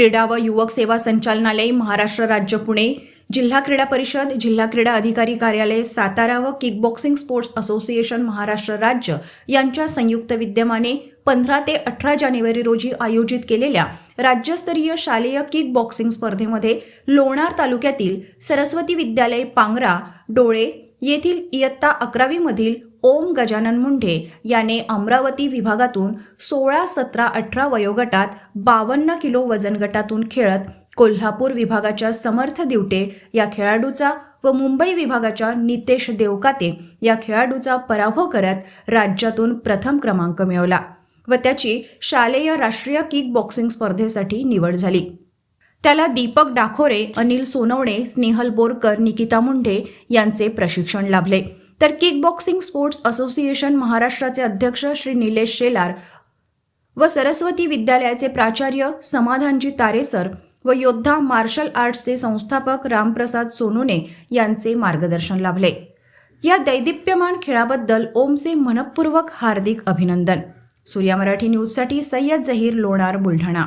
क्रीडा व युवक सेवा संचालनालय महाराष्ट्र राज्य पुणे. जिल्हा क्रीडा परिषद जिल्हा क्रीडा अधिकारी कार्यालय सातारा व किकबॉक्सिंग स्पोर्ट्स असोसिएशन महाराष्ट्र राज्य यांच्या संयुक्त विद्यमाने पंधरा ते अठरा जानेवारी रोजी आयोजित केलेल्या राज्यस्तरीय शालेय किक बॉक्सिंग स्पर्धेमध्ये लोणार तालुक्यातील सरस्वती विद्यालय पांगरा डोळे येथील इयत्ता अकरावीमधील ओम गजानन मुंढे याने अमरावती विभागातून सोळा सतरा अठरा वयोगटात बावन्न किलो वजन गटातून खेळत कोल्हापूर विभागाच्या समर्थ दिवटे या खेळाडूचा व मुंबई विभागाच्या नितेश देवकाते या खेळाडूचा पराभव करत राज्यातून प्रथम क्रमांक मिळवला व त्याची शालेय राष्ट्रीय किक बॉक्सिंग स्पर्धेसाठी निवड झाली. त्याला दीपक डाखोरे अनिल सोनवणे स्नेहल बोरकर निकिता मुंढे यांचे प्रशिक्षण लाभले. तर किक बॉक्सिंग स्पोर्ट्स असोसिएशन महाराष्ट्राचे अध्यक्ष श्री निलेश शेलार व सरस्वती विद्यालयाचे प्राचार्य समाधानजी तारेसर व योद्धा मार्शल आर्ट्सचे संस्थापक रामप्रसाद सोनुने यांचे मार्गदर्शन लाभले. या दैदिप्यमान खेळाबद्दल ओमचे मनपूर्वक हार्दिक अभिनंदन. सूर्या मराठी न्यूजसाठी सय्यद जहीर लोणार बुलढाणा.